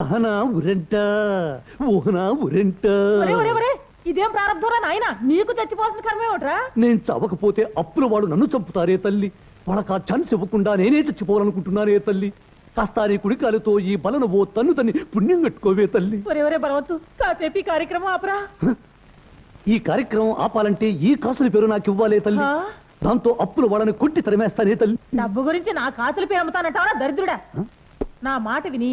ఆహనా ఉరెంట ఊహనా ఉరెంట. ఒరే ఒరే ఒరే ఇదేం ప్రారంభంరా నాయన? నీకు చచ్చిపోవాల్సిన కర్మే ఒకట్రా నేను చవకపోతే అప్పుల వాడు నన్ను చంపుతారే తల్లి. వాళ్ళకి ఆ ఛాన్స్ ఇవ్వకుండా నేనే చచ్చిపోవాలనుకుంటున్నానే తల్లి. కాస్త నీ కుడికాలతో ఈ బలను ఓ తన్ను తన్ని పుణ్యం కట్టుకోవే తల్లి. ఒరే ఒరే బలవత్తు కాసేపు ఈ కార్యక్రమం ఆపరా. ఈ కార్యక్రమం ఆపాలంటే ఈ కాసుల పేరు నాకు ఇవ్వాలే తల్లి. ఆ? దాంతో అప్పుల వాళ్ళని కొట్టి తరిమేస్తానే తల్లి. డబ్బు గురించి నా కాసుల పేరు అమ్ముతానంటావా దరిద్రుడా? నా మాట విని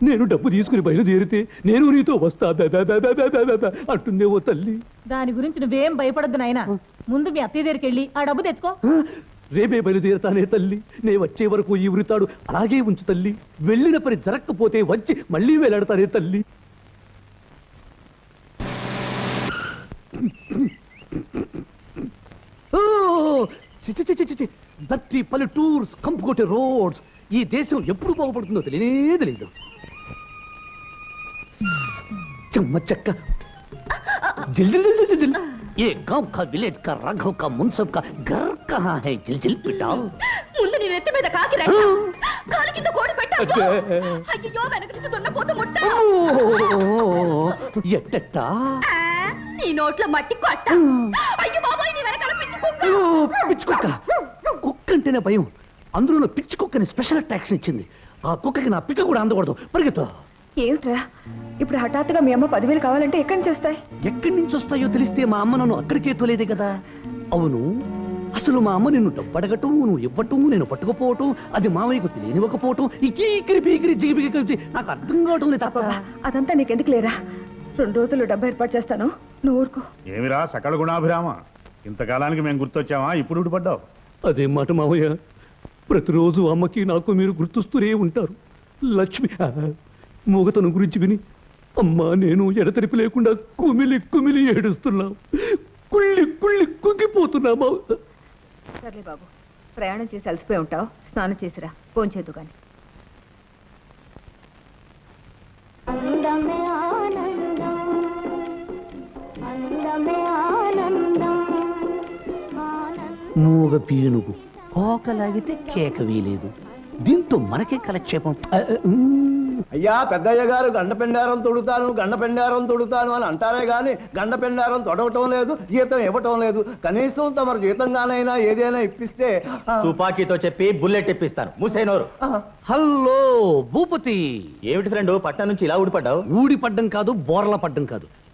నేను డబ్బు తీసుకుని బయలుదేరితే నేను నీతో వస్తా. దా, దా, దా, దా, దా, దా, దా, దా అంటుందే ఓ తల్లి. దాని గురించి నువ్వేం భయపడద్దు నాయనా. ముందు మీ అత్తయ్య దగ్గరికి వెళ్ళి ఆ డబ్బు తెచ్చుకో? రేపే బయలుదేరుతానే తల్లి. నే వచ్చే వరకు ఈ వృతాడు అలాగే ఉంచు తల్లి. వెళ్ళిన పని జరగకపోతే వచ్చి మళ్ళీ వేలాడతానే తల్లి. ఓ! చి చి చి చి చి చి. దట్టి పల్లెటూర్స్ కంపుకొట్టే రోడ్స్. ఈ దేశం ఎప్పుడు బాగుపడుతుందో తెలియనే తెలియదు. చెమ్మ చెక్క जिल जिल जिल जिल जिल ये गांव का विलेज का राघव का मुनसब का घर कहाँ है जिल जिल पिटाओ ముందు నీ నెత్తి మీద కాకి రెట్ట కాలు కింద కోడి పెట్టావు అబ్బే. అయ్యో వెనక నుంచి దున్నపోతు ముట్ట ఎట్టట్టా ఆ, నీ నోట్లో మట్టి కొట్ట అయ్యో బాబాయ్ నీ వెనకాల పిచ్చి కుక్క అయ్యో, పిచ్చి కుక్క కుక్క అంటేనే భయం అందులో పిచ్చి కుక్కని స్పెషల్ అట్రాక్షన్ ఇచ్చింది ఆ కుక్కకి నా పిక్క కూడా అందకూడదు పరిగెత్తు ఏమిట్రా? ఇప్పుడు హఠాత్తుగా మీ అమ్మ పదివేలు కావాలంటే ఎక్కడి నుంచి వస్తాయి? ఎక్కడి నుంచి వస్తాయో తెలిస్తే మా అమ్మ నన్ను అక్కడికే తోలేదే కదా. అవును అసలు మా అమ్మ నిన్ను డబ్బడగటం నువ్వు ఇవ్వటం నేను పట్టుకుపోవటం అది మామయ్యకు తెలియనివ్వకపోవటం ఈ కీకిరి పీకిరి జిగిపిగి కలిపి నాకు అర్థం కావటం లేదు తప్ప. అదంతా నీకెందుకు లేరా? రెండు రోజులు డబ్బు ఏర్పాటు చేస్తాను. నువ్వు ఊరుకో. ఏమిరా సకల గుణాభిరామ? ఇంతకాలానికి మేము గుర్తొచ్చామా? ఇప్పుడు ఊడిపడ్డావు అదే మాట మామయ్య ప్రతిరోజు అమ్మకి నాకు మీరు గుర్తుస్తూనే ఉంటారు. లక్ష్మి మూగతనం గురించి విని అమ్మా నేను ఎడతెరిపి లేకుండా కుమిలి కుమిలి ఏడుస్తున్నాం. కుళ్ళి కుళ్ళి కుంగిపోతున్నా మావ సర్లే బాబు ప్రయాణం చేసి అలసిపోయి ఉంటావు. స్నానం చేసిరా ఫోన్ చేద్దు కానీ అందమే ఆనందం అందమే ఆనందం మూగ పీనుగు. కోకలాగితే కేక వీలేదు. దీంతో మనకే కలక్షేపం. అయ్యా పెద్దయ్య గారు గండ పెండారం తొడుతాను గండ పెండారం తొడుతాను అని అంటారే గాని గండ పెండారం తొడవటం లేదు జీతం ఇవ్వటం లేదు. కనీసం తమరు జీతంగానైనా ఏదైనా ఇప్పిస్తే తుపాకీతో చెప్పి బుల్లెట్ ఇప్పిస్తాను. మూసేనోరు హలో భూపతి. ఏమిటి ఫ్రెండ్ పట్నం నుంచి ఇలా ఊడిపడ్డావు? ఊడి పడ్డం కాదు బోర్ల పడ్డం కాదు.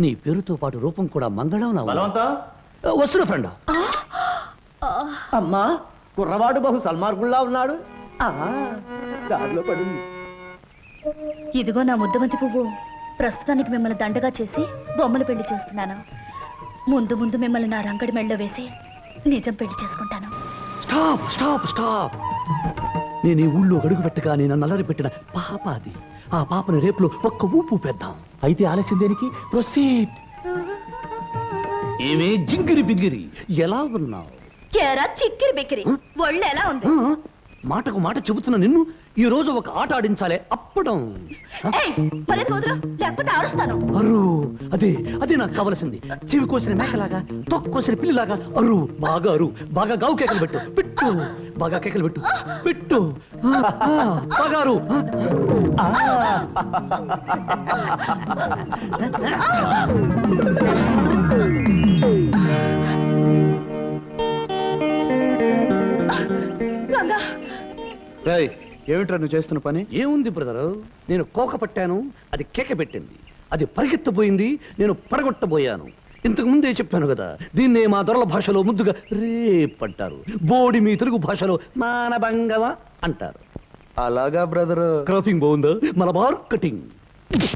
నీ పేరుతో పాటు రూపం కూడా మంగళం నా ఉంది. బలవంతం. వస్తున్నా ఫ్రెండ్. అమ్మా కుర్రవాడు బహు సల్మార్గుల్లా ఉన్నాడు. ఆ, దారిలో పడింది. ఇదిగో నా ముద్దమంతి పువ్వు. ప్రస్తుతానికి మిమ్మల్ని దండగా చేసి బొమ్మలు పెళ్ళి చేస్తున్నాను. ముందు ముందు మిమ్మల్ని నా రంగడి మెళ్ళలో వేసి నిజం పెళ్ళి చేసుకుంటాను. Stop stop stop. నేను ఈ ఊళ్ళో అడుగు పెట్టగానే నన్ను అల్లరి పెట్టిన పాప అది ఆ పాపని రేపులో ఒక్క ఊపు పెద్దాం. అయితే ఆలస్యం దేనికి? ప్రొసీడ్. ఏమే జింగిరి బింగిరి ఎలా ఉన్నావు? కేరా చిక్కిరి బిక్కిరి. ఒళ్ళు ఎలా ఉంది? మాటకు మాట చెబుతున్న నిన్ను ఈ రోజు ఒక ఆట ఆడించాలే అప్పడం. అరు అదే అదే నాకు కావలసింది. చెవి కోసిన మేకలాగా తొక్కు కోసిన పిల్లిలాగా అరు బాగా అరు బాగా గావు కేకలు పెట్టు పెట్టు. బాగా కేకలు పెట్టు. పెట్టు. ఆ, ఆ, బాగా అరు ఆ, రంగా ఏమిట్రా నువ్వు చేస్తున్న పని? ఏముంది బ్రదరు నేను కోక పట్టాను అది కేక పెట్టింది. అది పరిగెత్తబోయింది నేను పడగొట్టబోయాను. ఇంతకు ముందే చెప్పాను కదా దీన్నే మా దొరల భాషలో ముద్దుగా రేప్ అంటారు బోడి మీ తెలుగు భాషలో మానభంగవ అంటారు. అలాగా బ్రదరు? క్రాపింగ్ బాగుందా? మలబార్ కటింగ్ ఇది